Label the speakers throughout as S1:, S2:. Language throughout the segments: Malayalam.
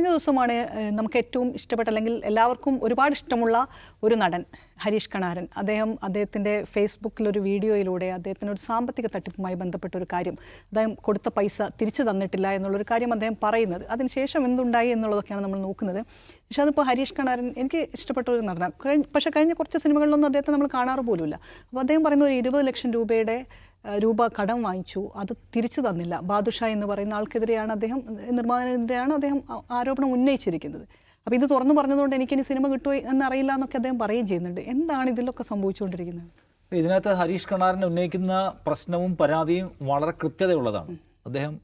S1: കഴിഞ്ഞ ദിവസമാണ് നമുക്ക് ഏറ്റവും ഇഷ്ടപ്പെട്ട അല്ലെങ്കിൽ എല്ലാവർക്കും ഒരുപാട് ഇഷ്ടമുള്ള ഒരു നടൻ ഹരീഷ് കണാരൻ. അദ്ദേഹം അദ്ദേഹത്തിന്റെ ഫേസ്ബുക്കിലൊരു വീഡിയോയിലൂടെ അദ്ദേഹത്തിന് ഒരു സാമ്പത്തിക തട്ടിപ്പുമായി ബന്ധപ്പെട്ട ഒരു കാര്യം അദ്ദേഹം കൊടുത്ത പൈസ തിരിച്ചു തന്നിട്ടില്ല എന്നുള്ളൊരു കാര്യം അദ്ദേഹം പറയുന്നത്. അതിനുശേഷം എന്തുണ്ടായി എന്നുള്ളതൊക്കെയാണ് നമ്മൾ നോക്കുന്നത്. പക്ഷേ അതിപ്പോൾ ഹരീഷ് കണാരൻ എനിക്ക് ഇഷ്ടപ്പെട്ട ഒരു നടനാണ്. പക്ഷേ കഴിഞ്ഞ കുറച്ച് സിനിമകളിലൊന്നും അദ്ദേഹത്തെ നമ്മൾ കാണാറ് പോലുമില്ല. അപ്പോൾ അദ്ദേഹം പറയുന്ന ഒരു ഇരുപത് ലക്ഷം രൂപയുടെ രൂപ കടം വാങ്ങിച്ചു. അത് തിരിച്ചു തന്നില്ല. ബാദുഷ എന്ന് പറയുന്ന ആൾക്കെതിരെയാണ് അദ്ദേഹം നിർമ്മാതാവിനെതിരെയാണ് അദ്ദേഹം ആരോപണം ഉന്നയിച്ചിരിക്കുന്നത്. അപ്പോൾ ഇത് തുറന്നു പറഞ്ഞതുകൊണ്ട് എനിക്കിനി സിനിമ കിട്ടുമോ എന്നറിയില്ല എന്നൊക്കെ അദ്ദേഹം പറയുകയും ചെയ്യുന്നുണ്ട്. എന്താണ് ഇതിലൊക്കെ സംഭവിച്ചുകൊണ്ടിരിക്കുന്നത്?
S2: ഇതിനകത്ത് ഹരീഷ് കണാറിന് ഉന്നയിക്കുന്ന പ്രശ്നവും പരാതിയും വളരെ കൃത്യതയുള്ളതാണ്. അദ്ദേഹം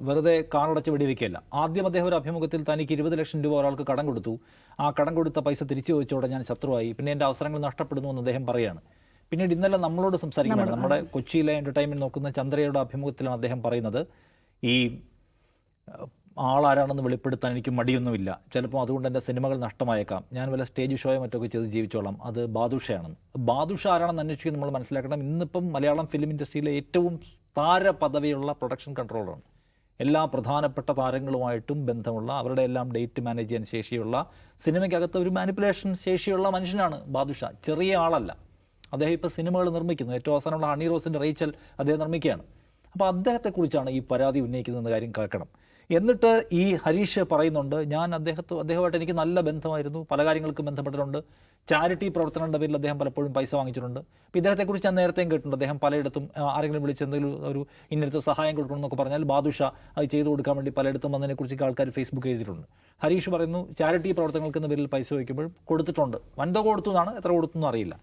S2: വെറുതെ കാറടച്ച് വെടിവെക്കുകയല്ല ആദ്യം അദ്ദേഹം ഒരു അഭിമുഖത്തിൽ തനിക്ക് ഇരുപത് ലക്ഷം രൂപ ഒരാൾക്ക് കടം കൊടുത്തു. ആ കടം കൊടുത്ത പൈസ തിരിച്ചു ചോദിച്ചോടെ ഞാൻ ശത്രുവായി. പിന്നെ എന്റെ അവസരങ്ങൾ നഷ്ടപ്പെടുന്നു എന്ന് അദ്ദേഹം പറയുകയാണ് പിന്നീട് ഇന്നലെ നമ്മളോട് സംസാരിക്കുന്നത് നമ്മുടെ കൊച്ചിയിലെ എന്റർടൈൻമെന്റ് നോക്കുന്ന ചന്ദ്രയുടെ അഭിമുഖത്തിലാണ് അദ്ദേഹം പറയുന്നത് ഈ ആളാരാണെന്ന് വെളിപ്പെടുത്താൻ എനിക്ക് മടിയൊന്നുമില്ല. ചിലപ്പോൾ അതുകൊണ്ട് എന്റെ സിനിമകൾ നഷ്ടമായേക്കാം. ഞാൻ വല്ല സ്റ്റേജ് ഷോയോ മറ്റൊക്കെ ചെയ്ത് ജീവിച്ചോളാം. അത് ബാദുഷയാണെന്ന് ബാദുഷ ആരാണെന്ന് അന്വേഷിക്കാൻ നമ്മൾ മനസ്സിലാക്കണം. ഇന്നിപ്പം മലയാളം ഫിലിം ഇൻഡസ്ട്രിയിലെ ഏറ്റവും താര പദവിയുള്ള പ്രൊഡക്ഷൻ കൺട്രോളറാണ് എല്ലാ പ്രധാനപ്പെട്ട താരങ്ങളുമായിട്ടും ബന്ധമുള്ള അവരുടെ എല്ലാം ഡേറ്റ് മാനേജ് ചെയ്യാൻ ശേഷിയുള്ള സിനിമയ്ക്കകത്ത് ഒരു മാനിപ്പുലേഷൻ ശേഷിയുള്ള മനുഷ്യനാണ് ബാദുഷ. ചെറിയ ആളല്ല. അദ്ദേഹം ഇപ്പോൾ സിനിമകൾ നിർമ്മിക്കുന്നു. ഏറ്റവും അവസാനമുള്ള ഹണി റോസിന്റെ റേച്ചൽ അദ്ദേഹം നിർമ്മിക്കുകയാണ്. അപ്പോൾ അദ്ദേഹത്തെക്കുറിച്ചാണ് ഈ പരാതി ഉന്നയിക്കുന്നതെന്ന കാര്യം കേൾക്കണം. എന്നിട്ട് ഈ ഹരീഷ് പറയുന്നുണ്ട് ഞാൻ അദ്ദേഹത്തെ അദ്ദേഹമായിട്ട് എനിക്ക് നല്ല ബന്ധമായിരുന്നു. പല കാര്യങ്ങൾക്കും ബന്ധപ്പെട്ടിട്ടുണ്ട്. ചാരിറ്റി പ്രവർത്തനങ്ങളുടെ പേരിൽ അദ്ദേഹം പലപ്പോഴും പൈസ വാങ്ങിച്ചിട്ടുണ്ട്. അപ്പോൾ ഇദ്ദേഹത്തെക്കുറിച്ച് ഞാൻ നേരത്തെയും കേട്ടിട്ടുണ്ട്. അദ്ദേഹം പലയിടത്തും ആരെങ്കിലും വിളിച്ച് എന്തെങ്കിലും ഒരു ഇന്നടത്ത് സഹായം കൊടുക്കണം പറഞ്ഞാൽ ബാദുഷ അത് ചെയ്തു കൊടുക്കാൻ വേണ്ടി പലയിടത്തും വന്നതിനെക്കുറിച്ച് ആൾക്കാർ ഫേസ്ബുക്ക് എഴുതിയിട്ടുണ്ട്. ഹരീഷ് പറയുന്നു ചാരിറ്റി പ്രവർത്തനങ്ങൾക്ക് എന്ന പേരിൽ പൈസ വയ്ക്കുമ്പോൾ കൊടുത്തിട്ടുണ്ട്. വൻതോ കൊടുത്തു എന്നാണ്? എത്ര കൊടുത്തു എന്ന് അറിയില്ല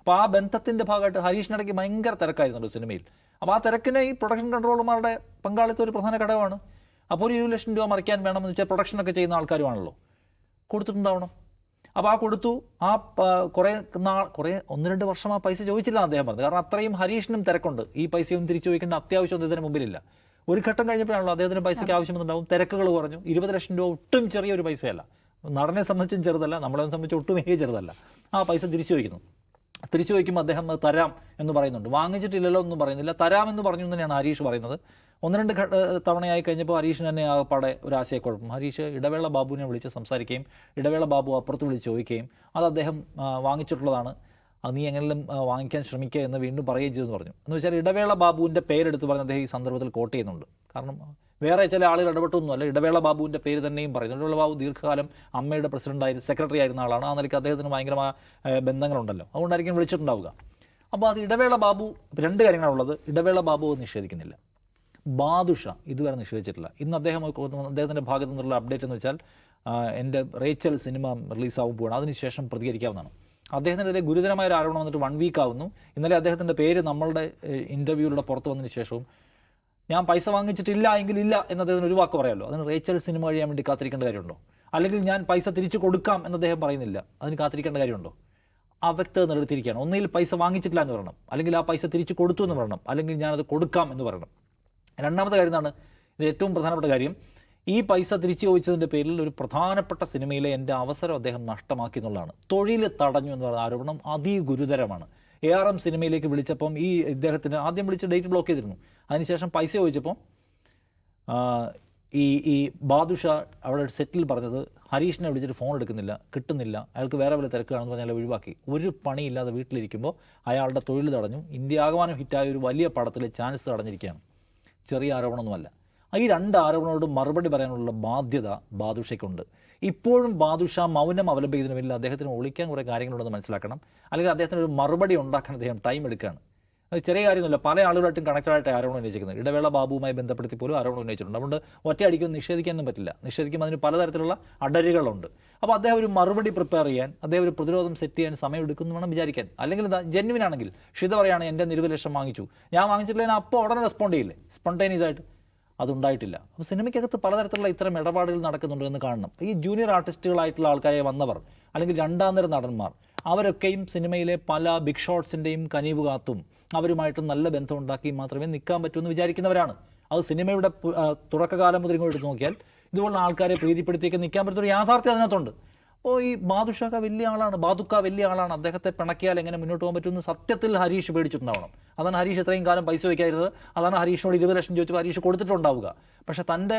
S2: അപ്പോൾ ആ ബന്ധത്തിന്റെ ഭാഗമായിട്ട് ഹരീഷിനിടയ്ക്ക് ഭയങ്കര തിരക്കായിരുന്നല്ലോ സിനിമയിൽ. അപ്പോൾ ആ തിരക്കിനെ ഈ പ്രൊഡക്ഷൻ കൺട്രോളർമാരുടെ പങ്കാളിത്തം ഒരു പ്രധാന ഘടകമാണ്. അപ്പോൾ ഒരു ഇരുപത് ലക്ഷം രൂപ മറിക്കാൻ വേണമെന്ന് വെച്ചാൽ പ്രൊഡക്ഷനൊക്കെ ചെയ്യുന്ന ആൾക്കാരുമാണല്ലോ. കൊടുത്തിട്ടുണ്ടാവണം. അപ്പോൾ ആ കൊടുത്തു. ആ കുറേ നാൾ കുറേ ഒന്ന് രണ്ട് വർഷം ആ പൈസ ചോദിച്ചില്ല അദ്ദേഹം പറഞ്ഞത്. കാരണം അത്രയും ഹരീഷിനും തിരക്കുണ്ട്. ഈ പൈസയൊന്നും തിരിച്ചു ചോദിക്കേണ്ട അത്യാവശ്യം അദ്ദേഹത്തിന് മുമ്പിലില്ല. ഒരു ഘട്ടം കഴിഞ്ഞപ്പോഴാണല്ലോ അദ്ദേഹത്തിന് പൈസയ്ക്ക് ആവശ്യമെന്നുണ്ടാവും തിരക്കുകൾ കുറഞ്ഞു. ഇരുപത് ലക്ഷം രൂപ ഒട്ടും ചെറിയൊരു പൈസയല്ല. നടനെ സംബന്ധിച്ചും ചെറുതല്ല. നമ്മളെ സംബന്ധിച്ച് ഏ ചെറുതല്ല ആ പൈസ തിരിച്ചു ചോദിക്കുന്നു. തിരിച്ചു ചോദിക്കുമ്പോൾ അദ്ദേഹം അത് തരാം എന്ന് പറയുന്നുണ്ട്. വാങ്ങിച്ചിട്ടില്ലല്ലോ എന്നും പറയുന്നില്ല. തരാമെന്ന് പറഞ്ഞു തന്നെയാണ് ഹരീഷ് പറയുന്നത്. ഒന്ന് രണ്ട് തവണയായി കഴിഞ്ഞപ്പോൾ ഹരീഷിന് തന്നെ ആകപ്പാടെ ഒരു ആശയക്കുഴപ്പം. ഹരീഷ് ഇടവേള ബാബുവിനെ വിളിച്ച് സംസാരിക്കുകയും ഇടവേള ബാബു അപ്പുറത്ത് വിളിച്ച് ചോദിക്കുകയും അത് അദ്ദേഹം വാങ്ങിച്ചിട്ടുള്ളതാണ്. അത് നീ എങ്ങനെയും വാങ്ങിക്കാൻ ശ്രമിക്കുക എന്ന് വീണ്ടും പറയുകയും ചെയ്തെന്ന് പറഞ്ഞു. എന്ന് വെച്ചാൽ ഇടവേള ബാബുവിന്റെ പേരെടുത്ത് പറഞ്ഞ് അദ്ദേഹം ഈ സന്ദർഭത്തിൽ കോട്ട് ചെയ്യുന്നുണ്ട്. കാരണം വേറെ ചില ആളുകൾ ഇടപെട്ടൊന്നുമല്ല ഇടവേള ബാബുവിന്റെ പേര് തന്നെയും പറയുന്നു. ഇടവേള ബാബു ദീർഘകാലം അമ്മയുടെ പ്രസിഡന്റായിരുന്നു സെക്രട്ടറി ആയിരുന്ന ആളാണ്. ആ നിലയ്ക്ക് അദ്ദേഹത്തിന് ഭയങ്കരമായ ബന്ധങ്ങളുണ്ടല്ലോ. അതുകൊണ്ടായിരിക്കും വിളിച്ചിട്ടുണ്ടാവുക. അപ്പോൾ അത് ഇടവേള ബാബു രണ്ട് കാര്യങ്ങളാണുള്ളത്. ഇടവേള ബാബു നിഷേധിക്കുന്നില്ല. ബാദുഷ ഇതുവരെ നിഷേധിച്ചിട്ടില്ല. ഇന്ന് അദ്ദേഹം അദ്ദേഹത്തിന്റെ ഭാഗത്തു നിന്നുള്ള അപ്ഡേറ്റ് എന്ന് വെച്ചാൽ എന്റെ റേച്ചൽ സിനിമ റിലീസാവുമ്പോഴാണ് അതിനുശേഷം പ്രതികരിക്കാവുന്നതാണ്. അദ്ദേഹത്തിനെതിരെ ഗുരുതരമായ ഒരു ആരോപണം വന്നിട്ട് വൺ വീക്ക് ആവുന്നു. ഇന്നലെ അദ്ദേഹത്തിന്റെ പേര് നമ്മളുടെ ഇന്റർവ്യൂവിലൂടെ പുറത്ത് വന്നതിന് ശേഷവും ഞാൻ പൈസ വാങ്ങിച്ചിട്ടില്ല എങ്കിൽ ഇല്ല എന്ന് അദ്ദേഹത്തിന് ഒരു വാക്ക് പറയാമല്ലോ. അതിന് റേച്ചൽ സിനിമ കഴിയാൻ വേണ്ടി കാത്തിരിക്കേണ്ട കാര്യമുണ്ടോ? അല്ലെങ്കിൽ ഞാൻ പൈസ തിരിച്ചു കൊടുക്കാം എന്ന് അദ്ദേഹം പറയുന്നില്ല. അതിന് കാത്തിരിക്കേണ്ട കാര്യമുണ്ടോ? അവ്യക്തത നിലനിർത്തിയിരിക്കുകയാണ്. ഒന്നിൽ പൈസ വാങ്ങിച്ചിട്ടില്ല എന്ന് പറയണം. അല്ലെങ്കിൽ ആ പൈസ തിരിച്ചു കൊടുത്തു എന്ന് പറയണം. അല്ലെങ്കിൽ ഞാനത് കൊടുക്കാം എന്ന് പറയണം. രണ്ടാമത്തെ കാര്യം എന്താണ്? ഇത് ഏറ്റവും പ്രധാനപ്പെട്ട കാര്യം ഈ പൈസ തിരിച്ചു ചോദിച്ചതിന്റെ പേരിൽ ഒരു പ്രധാനപ്പെട്ട സിനിമയിലെ എന്റെ അവസരം അദ്ദേഹം നഷ്ടമാക്കി എന്നുള്ളതാണ്. തൊഴിൽ തടഞ്ഞു എന്ന് പറയുന്ന ആരോപണം അതിഗുരുതരമാണ്. എ ആർ എം സിനിമയിലേക്ക് വിളിച്ചപ്പം ഈ ഇദ്ദേഹത്തിന് ആദ്യം വിളിച്ച് ഡേറ്റ് ബ്ലോക്ക് ചെയ്തിരുന്നു. അതിനുശേഷം പൈസ ചോദിച്ചപ്പം ഈ ഈ ബാദുഷ അവിടെ സെറ്റിൽ പറഞ്ഞത് ഹരീഷിനെ വിളിച്ചിട്ട് ഫോൺ എടുക്കുന്നില്ല കിട്ടുന്നില്ല അയാൾക്ക് വേറെ വല്ല തിരക്കുകയാണെന്ന് പറഞ്ഞാൽ ഒഴിവാക്കി. ഒരു പണിയില്ലാതെ വീട്ടിലിരിക്കുമ്പോൾ അയാളുടെ തൊഴിൽ തടഞ്ഞു. ഇന്ത്യ ആകമാനം ഹിറ്റായ ഒരു വലിയ പടത്തിൽ ചാൻസ് തടഞ്ഞിരിക്കുകയാണ്. ചെറിയ ആരോപണമൊന്നുമല്ല. ഈ രണ്ട് ആരോപണങ്ങളോട് മറുപടി പറയാനുള്ള ബാധ്യത ബാദുഷയ്ക്കുണ്ട്. ഇപ്പോഴും ബാദുഷ മൗനം അവലംബിക്കുന്നതിന് വേണ്ടി അദ്ദേഹത്തിന് ഒളിക്കാൻ കുറേ കാര്യങ്ങളുണ്ടെന്ന് മനസ്സിലാക്കണം. അല്ലെങ്കിൽ അദ്ദേഹത്തിന് ഒരു മറുപടി ഉണ്ടാക്കാൻ അദ്ദേഹം ടൈം എടുക്കുകയാണ്. അത് ചെറിയ കാര്യമൊന്നുമില്ല. പല ആളുകളായിട്ടും കണക്റ്റഡായിട്ട് ആരോപണം ഉന്നയിച്ചിരിക്കുന്നത് ഇടവേള ബാബുവുമായി ബന്ധപ്പെടുത്തി പോലും ആരോപണം ഉന്നയിച്ചിട്ടുണ്ട്. അതുകൊണ്ട് ഒറ്റയടിക്കൊന്നും നിഷേധിക്കാനും പറ്റില്ല. നിഷേധിക്കുമ്പോൾ അതിന് പലതരത്തിലുള്ള അടരുകളുണ്ട്. അപ്പോൾ അദ്ദേഹം ഒരു മറുപടി പ്രിപ്പയർ ചെയ്യാൻ അദ്ദേഹം ഒരു പ്രതിരോധം സെറ്റ് ചെയ്യാൻ സമയം എടുക്കുന്നു വേണം വിചാരിക്കാൻ. അല്ലെങ്കിൽ എന്താ ജെന്വിൻ ഷിത പറയാണ് എന്റെ നിരവധി ലക്ഷം വാങ്ങിച്ചു. ഞാൻ വാങ്ങിച്ചിട്ടില്ല ഞാൻ അപ്പോൾ ഉടനെ റെസ്പോണ്ട് ചെയ്യില്ലേ? സ്പോണ്ടേനിയസ് ആയിട്ട്. അതുണ്ടായിട്ടില്ല. അപ്പോൾ സിനിമയ്ക്കകത്ത് പലതരത്തിലുള്ള ഇത്തരം ഇടപാടുകൾ നടക്കുന്നുണ്ട് എന്ന് കാണണം. ഈ ജൂനിയർ ആർട്ടിസ്റ്റുകളായിട്ടുള്ള ആൾക്കാരെ വന്നവർ അല്ലെങ്കിൽ രണ്ടാം നിര നടന്മാർ അവരൊക്കെയും സിനിമയിലെ പല ബിഗ് ഷോട്ട്സിന്റെയും കനിവ് കാത്തും അവരുമായിട്ടും നല്ല ബന്ധം ഉണ്ടാക്കി മാത്രമേ നിൽക്കാൻ പറ്റൂ എന്ന് വിചാരിക്കുന്നവരാണ്. അത് സിനിമയുടെ തുടക്കകാലം മുതൽ ഇങ്ങോട്ട് നോക്കിയാൽ ഇതുപോലുള്ള ആൾക്കാരെ പ്രീതിപ്പെടുത്തിയൊക്കെ നിൽക്കാൻ പറ്റുന്ന യാഥാർത്ഥ്യം അതിനകത്തുണ്ട്. അപ്പോൾ ഈ ബാദുഷാക്ക വലിയ ആളാണ് ബാദുക്ക വലിയ ആളാണ്. അദ്ദേഹത്തെ പിണക്കിയാൽ എങ്ങനെ മുന്നോട്ട് പോകാൻ പറ്റുമെന്ന് സത്യത്തിൽ ഹരീഷ് പേടിച്ചിട്ടുണ്ടാവണം. അതാണ് ഹരീഷ് ഇത്രയും കാലം പൈസ വയ്ക്കാതിരുന്നത്. അതാണ് ഹരീഷിനോട് ഇരുപത് ലക്ഷം ചോദിച്ചപ്പോൾ ഹരീഷ് കൊടുത്തിട്ടുണ്ടാവുക. പക്ഷേ തന്റെ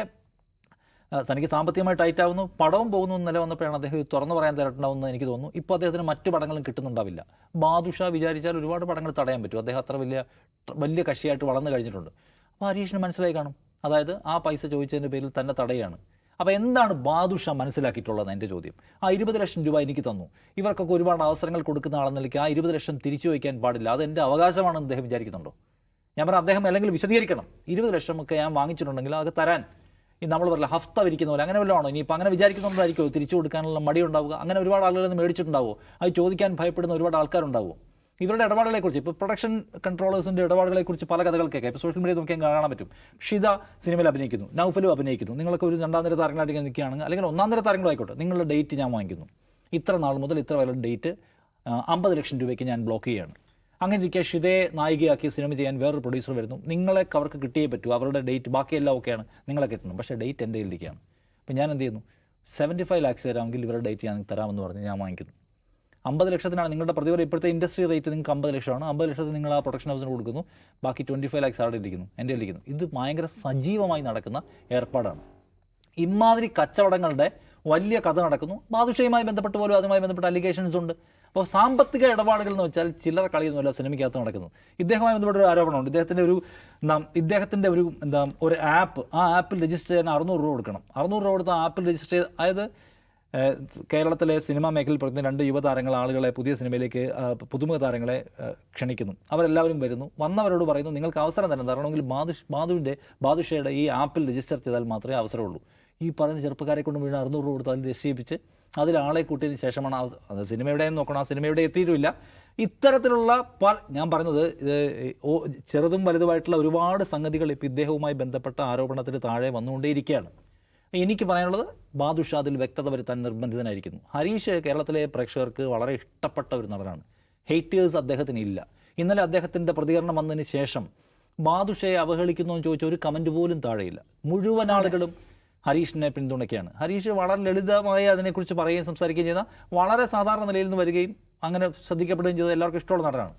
S2: തനിക്ക് സാമ്പത്തികമായി ടൈറ്റ് ആവുന്നു പടവും പോകുന്നു നില വന്നപ്പോഴാണ് അദ്ദേഹം തുറന്നു പറയാൻ തരട്ടുണ്ടാവുന്നത് എനിക്ക് തോന്നുന്നു. ഇപ്പോൾ അദ്ദേഹത്തിന് മറ്റ് പടങ്ങളും കിട്ടുന്നുണ്ടാവില്ല. ബാദുഷ വിചാരിച്ചാൽ ഒരുപാട് പടങ്ങൾ തടയാൻ പറ്റും. അദ്ദേഹം അത്ര വലിയ വലിയ കക്ഷിയായിട്ട് വളർന്നു കഴിഞ്ഞിട്ടുണ്ട്. അപ്പോൾ ഹരീഷിന് മനസ്സിലായി കാണും. അതായത് ആ പൈസ ചോദിച്ചതിന്റെ പേരിൽ തന്നെ തടയുകയാണ് അപ്പോൾ എന്താണ് ബാദുഷ മനസ്സിലാക്കിയിട്ടുള്ളത് എന്റെ ചോദ്യം? ആ ഇരുപത് ലക്ഷം രൂപ എനിക്ക് തന്നു. ഇവർക്കൊക്കെ ഒരുപാട് അവസരങ്ങൾ കൊടുക്കുന്ന ആളെന്ന നിലയ്ക്ക് ആ ഇരുപത് ലക്ഷം തിരിച്ചു വയ്ക്കാൻ പാടില്ല. അത് എന്റെ അവകാശമാണെന്ന് അദ്ദേഹം വിചാരിക്കുന്നുണ്ടോ? ഞാൻ പറഞ്ഞ അദ്ദേഹം അല്ലെങ്കിൽ വിശദീകരിക്കണം. ഇരുപത് ലക്ഷം ഒക്കെ ഞാൻ വാങ്ങിച്ചിട്ടുണ്ടെങ്കിൽ അത് തരാൻ. ഈ നമ്മൾ പറയില്ല ഹഫ്ത വിരിക്കുന്ന പോലെ അങ്ങനെ വല്ലതാണോ ഇനിയിപ്പോൾ അങ്ങനെ വിചാരിക്കുന്നതായിരിക്കുമോ? തിരിച്ചു കൊടുക്കാനുള്ള മടി ഉണ്ടാവുക അങ്ങനെ ഒരുപാട് ആളുകൾ മേടിച്ചിട്ടുണ്ടാവുമോ? അത് ചോദിക്കാൻ ഭയപ്പെടുന്ന ഒരുപാട് ആൾക്കാരുണ്ടാവുമോ? ഇവരുടെ ഇടപാടുകളെക്കുറിച്ച് ഇപ്പോൾ പ്രൊഡക്ഷൻ കൺട്രോളേഴ്സിന്റെ ഇടപാടുകളെക്കുറിച്ച് പല കഥകൾ കേൾക്കാം. ഇപ്പോൾ സോഷ്യൽ മീഡിയ നോക്കിയാൽ കാണാൻ പറ്റും. ഷിത സിനിമയിൽ അഭിനയിക്കുന്നു നൗഫലും അഭിനയിക്കുന്നു. നിങ്ങളൊക്കെ ഒരു രണ്ടാം നിര താരങ്ങളായിട്ട് നിൽക്കുകയാണെങ്കിൽ അല്ലെങ്കിൽ ഒന്നാം നിര താരങ്ങളായിക്കോട്ടെ നിങ്ങളുടെ ഡേറ്റ് ഞാൻ വാങ്ങിക്കുന്നു. ഇത്ര നാൾ മുതൽ ഇത്ര വരെ ഡേറ്റ് അമ്പത് ലക്ഷം രൂപയ്ക്ക് ഞാൻ ബ്ലോക്ക് ചെയ്യുകയാണ്. അങ്ങനെ ഇരിക്കുക ഷിതയെ നായികയാക്കി സിനിമ ചെയ്യാൻ വേറൊരു പ്രൊഡ്യൂസർ വരുന്നു. നിങ്ങളെ അവർക്ക് കിട്ടിയേ പറ്റൂ. അവരുടെ ഡേറ്റ് ബാക്കിയെല്ലാം ഓക്കെയാണ് നിങ്ങളെ കിട്ടണം പക്ഷേ ഡേറ്റ് എന്റെ കയ്യിലിരിക്കുകയാണ്. അപ്പോൾ ഞാൻ എന്ത് ചെയ്യുന്നു? സെവന്റി ഫൈവ് ലാക്സ് തരാമെങ്കിൽ ഇവരുടെ ഡേറ്റ് ഞാൻ തരാമെന്ന് പറഞ്ഞ് ഞാൻ വാങ്ങിക്കുന്നു. അമ്പത് ലക്ഷത്തിനാണ് നിങ്ങളുടെ പ്രതിഫലം. ഇപ്പോഴത്തെ ഇൻഡസ്ട്രി റേറ്റ് നിങ്ങൾക്ക് അമ്പത് ലക്ഷമാണ്. അമ്പത് ലക്ഷത്തിന് നിങ്ങൾ ആ പ്രൊഡക്ഷൻ ഹൗസിന് കൊടുക്കുന്നു. ബാക്കി ട്വന്റി ഫൈവ് ലാക്സ് അവിടെ ഇരിക്കുന്നു. എന്റെ ഇരിക്കുന്നു. ഇത് ഭയങ്കര സജീവമായി നടക്കുന്ന ഏർപ്പാടാണ്. ഇമാതിരി കച്ചവടങ്ങളുടെ വലിയ കഥ നടക്കുന്നു. ബാദുഷയുമായി ബന്ധപ്പെട്ട് പോലും അതുമായി ബന്ധപ്പെട്ട അലിഗേഷൻസ് ഉണ്ട്. അപ്പോൾ സാമ്പത്തിക ഇടപാടുകൾ എന്ന് വെച്ചാൽ ചില്ലറ കളിയൊന്നുമല്ല സിനിമയ്ക്കകത്ത് നടക്കുന്നു ഇദ്ദേഹവുമായി ബന്ധപ്പെട്ട ഒരു ആരോപണമുണ്ട്. ഇദ്ദേഹത്തിന്റെ ഒരു നാം ഇദ്ദേഹത്തിന്റെ ഒരു എന്താ ഒരു ആപ്പ് ആ ആപ്പിൽ രജിസ്റ്റർ ചെയ്യാൻ അറുന്നൂറ് രൂപ കൊടുക്കണം. അറുന്നൂറ് രൂപ കൊടുത്ത് ആപ്പിൽ രജിസ്റ്റർ ചെയ്ത് അതായത് കേരളത്തിലെ സിനിമാ മേഖലയിൽ പ്രവർത്തിക്കുന്ന രണ്ട് യുവതാരങ്ങൾ ആളുകളെ പുതിയ സിനിമയിലേക്ക് പുതുമുഖ താരങ്ങളെ ക്ഷണിക്കുന്നു. അവരെല്ലാവരും വരുന്നു. വന്നവരോട് പറയുന്നു നിങ്ങൾക്ക് അവസരം തരണം. തരണമെങ്കിൽ ബാദുഷ് ബാദുവിന്റെ ബാദുഷയുടെ ഈ ആപ്പിൽ രജിസ്റ്റർ ചെയ്താൽ മാത്രമേ അവസരമുള്ളൂ. ഈ പറയുന്ന ചെറുപ്പക്കാരെ കൊണ്ട് വീണ് അറുന്നൂറ് രൂപ കൊടുത്ത് അതിൽ രക്ഷിപ്പിച്ച് അതിൽ ആളെ കൂട്ടിയതിന് ശേഷമാണ് അത് സിനിമ എവിടെയെന്ന് നോക്കണം. ആ സിനിമ എവിടെ എത്തിയിട്ടുമില്ല. ഇത്തരത്തിലുള്ള പല ഞാൻ പറഞ്ഞത് ഇത് ചെറുതും വലുതുമായിട്ടുള്ള ഒരുപാട് സംഗതികൾ ഇപ്പോൾ ഇദ്ദേഹവുമായി ബന്ധപ്പെട്ട ആരോപണത്തിന് താഴെ വന്നുകൊണ്ടേയിരിക്കുകയാണ്. എനിക്ക് പറയാനുള്ളത് ബാദുഷ അതിൽ വ്യക്തത വരുത്താൻ നിർബന്ധിതനായിരിക്കുന്നു. ഹരീഷ് കേരളത്തിലെ പ്രേക്ഷകർക്ക് വളരെ ഇഷ്ടപ്പെട്ട ഒരു നടനാണ്. ഹെയ്റ്റേഴ്സ് അദ്ദേഹത്തിന് ഇല്ല. ഇന്നലെ അദ്ദേഹത്തിന്റെ പ്രതികരണം വന്നതിന് ശേഷം ബാദുഷയെ അവഹേളിക്കുന്നു എന്ന് ചോദിച്ച ഒരു കമന്റ് പോലും താഴെയില്ല. മുഴുവൻ ആളുകളും ഹരീഷിനെ പിന്തുണയ്ക്കുകയാണ്. ഹരീഷ് വളരെ ലളിതമായി അതിനെക്കുറിച്ച് പറയുകയും സംസാരിക്കുകയും ചെയ്ത വളരെ സാധാരണ നിലയിൽ നിന്ന് വരികയും അങ്ങനെ ശ്രദ്ധിക്കപ്പെടുകയും ചെയ്ത എല്ലാവർക്കും ഇഷ്ടമുള്ള നടനാണ്.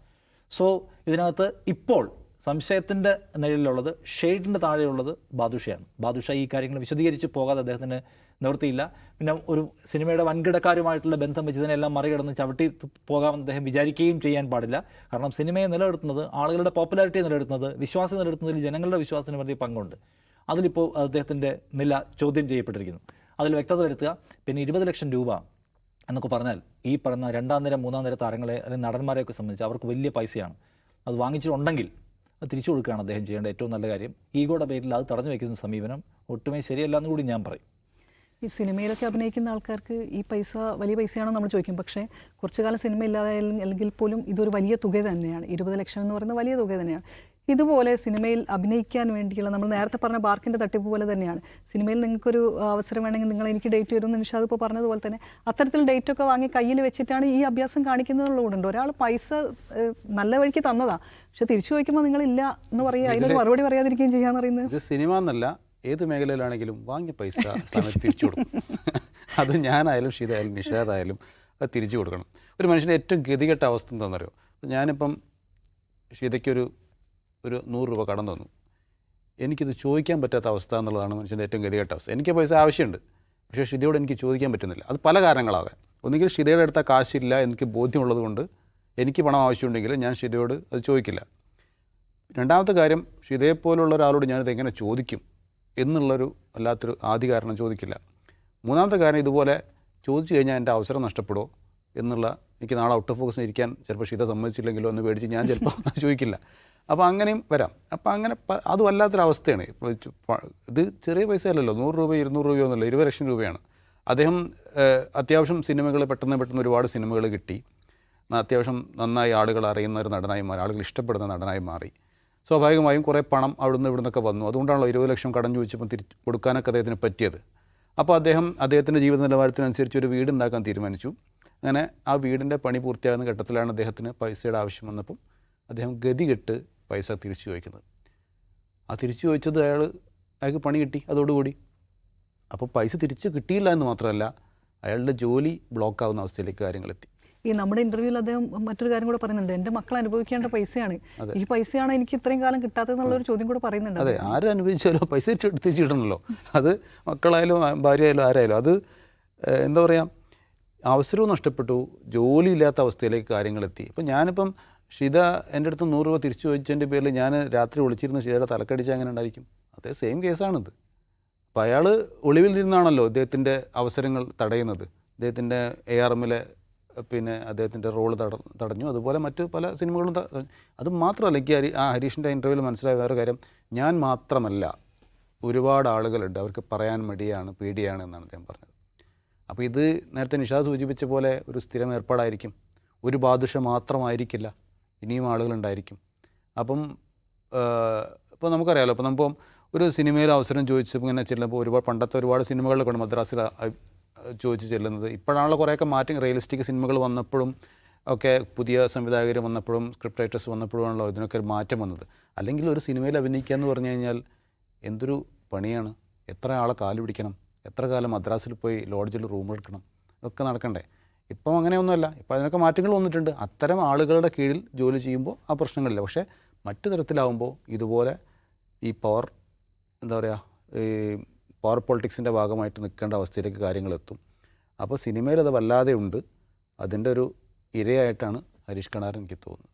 S2: സോ ഇതിനകത്ത് ഇപ്പോൾ സംശയത്തിന്റെ നിഴലിലുള്ളത് ഷെയ്ഡിന്റെ താഴെയുള്ളത് ബാദുഷയാണ്. ബാദുഷ ഈ കാര്യങ്ങൾ വിശദീകരിച്ച് പോകാതെ അദ്ദേഹത്തിന് നിവൃത്തിയില്ല. പിന്നെ ഒരു സിനിമയുടെ വൻകിടക്കാരുമായിട്ടുള്ള ബന്ധം വെച്ച് ഇതിനെല്ലാം മറികടന്ന് ചവിട്ടി പോകാമെന്ന് അദ്ദേഹം വിചാരിക്കുകയും ചെയ്യാൻ പാടില്ല. കാരണം സിനിമയെ നിലനിർത്തുന്നത് ആളുകളുടെ പോപ്പുലാരിറ്റിയെ നിലനിർത്തുന്നത് വിശ്വാസം നിലനിർത്തുന്നതിൽ ജനങ്ങളുടെ വിശ്വാസത്തിന് വലിയ പങ്കുണ്ട്. അതിലിപ്പോൾ അദ്ദേഹത്തിന്റെ നില ചോദ്യം ചെയ്യപ്പെട്ടിരിക്കുന്നു. അതിൽ വ്യക്തത വരുത്തുക. പിന്നെ ഇരുപത് ലക്ഷം രൂപ എന്നൊക്കെ പറഞ്ഞാൽ ഈ പറഞ്ഞ രണ്ടാം നിര മൂന്നാം നിര താരങ്ങളെ അല്ലെങ്കിൽ നടന്മാരെയൊക്കെ സംബന്ധിച്ച് അവർക്ക് വലിയ പൈസയാണ്. അത് വാങ്ങിച്ചിട്ടുണ്ടെങ്കിൽ അത് തിരിച്ചു കൊടുക്കുകയാണ് അദ്ദേഹം ചെയ്യേണ്ട ഏറ്റവും നല്ല കാര്യം. ഈഗോയുടെ പേരിൽ അത് തടഞ്ഞു വയ്ക്കുന്ന സമീപനം ഒട്ടുമേ ശരിയല്ല എന്ന് കൂടി ഞാൻ പറയും.
S1: ഈ സിനിമയിലൊക്കെ അഭിനയിക്കുന്ന ആൾക്കാർക്ക് ഈ പൈസ വലിയ പൈസയാണോ നമ്മൾ ചോദിക്കും. പക്ഷേ കുറച്ചു കാലം സിനിമ ഇല്ലാതായാലും അല്ലെങ്കിൽ പോലും ഇതൊരു വലിയ തുക തന്നെയാണ്. ഇരുപത് ലക്ഷം എന്ന് പറയുന്നത് വലിയ തുക തന്നെയാണ്. ഇതുപോലെ സിനിമയിൽ അഭിനയിക്കാൻ വേണ്ടിയുള്ള നമ്മൾ നേരത്തെ പറഞ്ഞ ബാർക്കിന്റെ തട്ടിപ്പ് പോലെ തന്നെയാണ്. സിനിമയിൽ നിങ്ങൾക്കൊരു അവസരം വേണമെങ്കിൽ നിങ്ങൾ എനിക്ക് ഡേറ്റ് തരുമെന്ന് നിഷാദ് ഇപ്പോൾ പറഞ്ഞതുപോലെ തന്നെ അത്തരത്തിൽ ഡേറ്റ് ഒക്കെ വാങ്ങി കയ്യിൽ വെച്ചിട്ടാണ് ഈ അഭ്യാസം കാണിക്കുന്നതുള്ളതുകൊണ്ട് ഒരാൾ പൈസ നല്ല വഴിക്ക് തന്നതാ. പക്ഷെ തിരിച്ചു ചോദിക്കുമ്പോൾ നിങ്ങളില്ല എന്ന് പറയുക അതിനൊരു മറുപടി പറയാതിരിക്കുകയും ചെയ്യാന്ന് പറയുന്നത്.
S3: സിനിമ എന്നല്ല ഏത് മേഖലയിലാണെങ്കിലും വാങ്ങിയ പൈസ തിരിച്ചു കൊടുക്കും. അത് ഞാനായാലും ഷീതായാലും നിഷാദായാലും അത് തിരിച്ചു കൊടുക്കണം. ഒരു മനുഷ്യന്റെ ഏറ്റവും ഗതികെട്ട അവസ്ഥ എന്താണെന്നറിയോ? ഞാനിപ്പം ഷീതയ്ക്കൊരു ഒരു നൂറ് രൂപ കടം തന്നു. എനിക്കിത് ചോദിക്കാൻ പറ്റാത്ത അവസ്ഥ എന്നുള്ളതാണ് മനുഷ്യന്റെ ഏറ്റവും ഗതികെട്ട അവസ്ഥ. എനിക്ക് പൈസ ആവശ്യമുണ്ട് പക്ഷേ ഷിതയോട് എനിക്ക് ചോദിക്കാൻ പറ്റുന്നില്ല. അത് പല കാരണങ്ങളാകാം. ഒന്നുകിൽ ഷിതയുടെ അടുത്ത കാശില്ല എനിക്ക് ബോധ്യമുള്ളത് കൊണ്ട് എനിക്ക് പണം ആവശ്യമുണ്ടെങ്കിൽ ഞാൻ ഷിതയോട് അത് ചോദിക്കില്ല. രണ്ടാമത്തെ കാര്യം ഷിതയെപ്പോലുള്ള ഒരാളോട് ഞാനിത് എങ്ങനെ ചോദിക്കും എന്നുള്ളൊരു വല്ലാത്തൊരു ആദ്യ കാരണം ചോദിക്കില്ല. മൂന്നാമത്തെ കാരണം ഇതുപോലെ ചോദിച്ചു കഴിഞ്ഞാൽ എന്റെ അവസരം നഷ്ടപ്പെടുമോ എന്നുള്ള എനിക്ക് നാളെ ഔട്ട് ഓഫ് ഫോക്കസിന് ഇരിക്കാൻ ചിലപ്പോൾ ഷിത സമ്മതിച്ചില്ലെങ്കിലോ എന്ന് പേടിച്ച് ഞാൻ ചിലപ്പോൾ ചോദിക്കില്ല. അപ്പോൾ അങ്ങനെയും വരാം. അപ്പോൾ അങ്ങനെ അതും പ- ഇത് ചെറിയ പൈസ അല്ലല്ലോ. നൂറ് രൂപ ഇരുന്നൂറ് രൂപയോ എന്നല്ല ഇരുപത് ലക്ഷം രൂപയാണ്. അദ്ദേഹം അത്യാവശ്യം സിനിമകൾ പെട്ടെന്ന് പെട്ടെന്ന് ഒരുപാട് സിനിമകൾ കിട്ടി. അത്യാവശ്യം നന്നായി ആളുകൾ അറിയുന്ന ഒരു നടനായി മാറി. ആളുകൾ ഇഷ്ടപ്പെടുന്ന നടനായി മാറി. സ്വാഭാവികമായും കുറേ പണം അവിടുന്ന് ഇവിടുന്നൊക്കെ വന്നു. അതുകൊണ്ടാണല്ലോ ഇരുപത് ലക്ഷം കടം ചോദിച്ചപ്പോൾ തിരിച്ച് കൊടുക്കാനൊക്കെ അദ്ദേഹത്തിന് പറ്റിയത്. അപ്പോൾ അദ്ദേഹം അദ്ദേഹത്തിന്റെ ജീവിത നിലവാരത്തിനനുസരിച്ച് ഒരു വീട് ഉണ്ടാക്കാൻ തീരുമാനിച്ചു. അങ്ങനെ ആ വീടിന്റെ പണി പൂർത്തിയാകുന്ന ഘട്ടത്തിലാണ് അദ്ദേഹത്തിന് പൈസയുടെ ആവശ്യം വന്നപ്പം അദ്ദേഹം ഗതികെട്ട് പൈസ തിരിച്ചു ചോദിക്കുന്നത്. ആ തിരിച്ചു ചോദിച്ചത് അയാൾ അയാൾക്ക് പണി കിട്ടി അതോടുകൂടി. അപ്പോൾ പൈസ തിരിച്ചു കിട്ടിയില്ല എന്ന് മാത്രമല്ല അയാളുടെ ജോലി ബ്ലോക്ക് ആവുന്ന അവസ്ഥയിലേക്ക് കാര്യങ്ങളെത്തി
S1: ഈ നമ്മുടെ ഇന്റർവ്യൂവിൽ അദ്ദേഹം മറ്റൊരു കാര്യം കൂടെ പറയുന്നുണ്ട്. എന്റെ മക്കൾ അനുഭവിക്കേണ്ട പൈസയാണ്. ഈ പൈസയാണ് എനിക്ക് ഇത്രയും കാലം കിട്ടാത്തതെന്നുള്ള ഒരു ചോദ്യം കൂടെ പറയുന്നുണ്ട്.
S3: അതെ ആര് അനുഭവിച്ചാലോ പൈസ എടുത്തിച്ച് കിട്ടണമല്ലോ അത് മക്കളായാലും ഭാര്യ ഭാര്യയായാലും ആരായാലും. അത് എന്താ പറയുക അവസരവും നഷ്ടപ്പെട്ടു ജോലിയില്ലാത്ത അവസ്ഥയിലേക്ക് കാര്യങ്ങളെത്തി ഇപ്പം ഞാനിപ്പം ഷിത എന്റെ അടുത്ത് നൂറ് രൂപ തിരിച്ചു ചോദിച്ചതിന്റെ പേരിൽ ഞാൻ രാത്രി ഒളിച്ചിരുന്ന് ഷിതയുടെ തലക്കടിച്ച് അങ്ങനെ ഉണ്ടായിരിക്കും? അതേ സെയിം കേസാണിത് അപ്പോൾ അയാൾ ഒളിവിലിരുന്നാണല്ലോ അദ്ദേഹത്തിന്റെ അവസരങ്ങൾ തടയുന്നത്. അദ്ദേഹത്തിന്റെ എ ആർ എമ്മിലെ പിന്നെ അദ്ദേഹത്തിന്റെ റോൾ തട തടഞ്ഞു. അതുപോലെ മറ്റ് പല സിനിമകളും അത് മാത്രമല്ല എനിക്ക് ഹരി ആ ഹരീഷിന്റെ ഇന്റർവ്യൂവിൽ മനസ്സിലായ വേറെ കാര്യം. ഞാൻ മാത്രമല്ല ഒരുപാട് ആളുകളുണ്ട്. അവർക്ക് പറയാൻ മടിയാണ് പേടിയാണ് എന്നാണ് അദ്ദേഹം പറഞ്ഞത്. അപ്പോൾ ഇത് നേരത്തെ നിഷാദ് സൂചിപ്പിച്ച പോലെ ഒരു സ്ഥിരം ഏർപ്പാടായിരിക്കും. ഒരു ബാദുഷ മാത്രമായിരിക്കില്ല. ഇനിയും ആളുകളുണ്ടായിരിക്കും. അപ്പം ഇപ്പോൾ നമുക്കറിയാമല്ലോ അപ്പോൾ നമ്മളിപ്പം ഒരു സിനിമയിൽ അവസരം ചോദിച്ചപ്പോൾ ഇങ്ങനെ ചെല്ലുമ്പോൾ ഒരുപാട് പണ്ടത്തെ ഒരുപാട് സിനിമകളിലൊക്കെ മദ്രാസിൽ ചോദിച്ച് ചെല്ലുന്നത്. ഇപ്പോഴാണല്ലോ കുറേയൊക്കെ മാറ്റി റിയലിസ്റ്റിക് സിനിമകൾ വന്നപ്പോഴും ഒക്കെ പുതിയ സംവിധായകർ വന്നപ്പോഴും സ്ക്രിപ്റ്റ് റൈറ്റേഴ്സ് വന്നപ്പോഴുമാണല്ലോ ഇതിനൊക്കെ ഒരു മാറ്റം വന്നത്. അല്ലെങ്കിൽ ഒരു സിനിമയിൽ അഭിനയിക്കുക എന്ന് പറഞ്ഞു കഴിഞ്ഞാൽ എന്തൊരു പണിയാണ്? എത്ര ആളെ കാൽ പിടിക്കണം? എത്ര കാലം മദ്രാസിൽ പോയി ലോഡ്ജിൽ റൂം എടുക്കണം? ഇതൊക്കെ നടക്കണ്ടേ? ഇപ്പം അങ്ങനെയൊന്നുമല്ല. ഇപ്പം അതിനൊക്കെ മാറ്റങ്ങൾ വന്നിട്ടുണ്ട്. അത്തരം ആളുകളുടെ കീഴിൽ ജോലി ചെയ്യുമ്പോൾ ആ പ്രശ്നങ്ങളില്ല. പക്ഷേ മറ്റു തരത്തിലാവുമ്പോൾ ഇതുപോലെ ഈ പവർ എന്താ പറയുക ഈ പവർ പൊളിറ്റിക്സിന്റെ ഭാഗമായിട്ട് നിൽക്കേണ്ട അവസ്ഥയിലേക്ക് കാര്യങ്ങളെത്തും അപ്പോൾ സിനിമയിൽ അത് വല്ലാതെ ഉണ്ട്. അതിന്റെ ഒരു ഇരയായിട്ടാണ് ഹരീഷ് കണാർ എനിക്ക് തോന്നുന്നത്.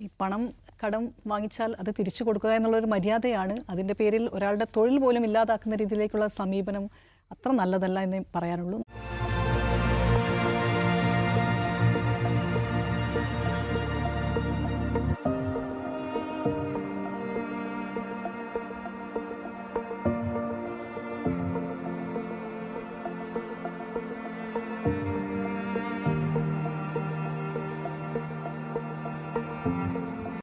S1: ഈ പണം കടം വാങ്ങിച്ചാൽ അത് തിരിച്ചു കൊടുക്കുക എന്നുള്ളൊരു മര്യാദയാണ്. അതിന്റെ പേരിൽ ഒരാളുടെ തൊഴിൽ പോലും ഇല്ലാതാക്കുന്ന രീതിയിലേക്കുള്ള സമീപനം അത്ര നല്ലതല്ല എന്നേ പറയാനുള്ളൂ.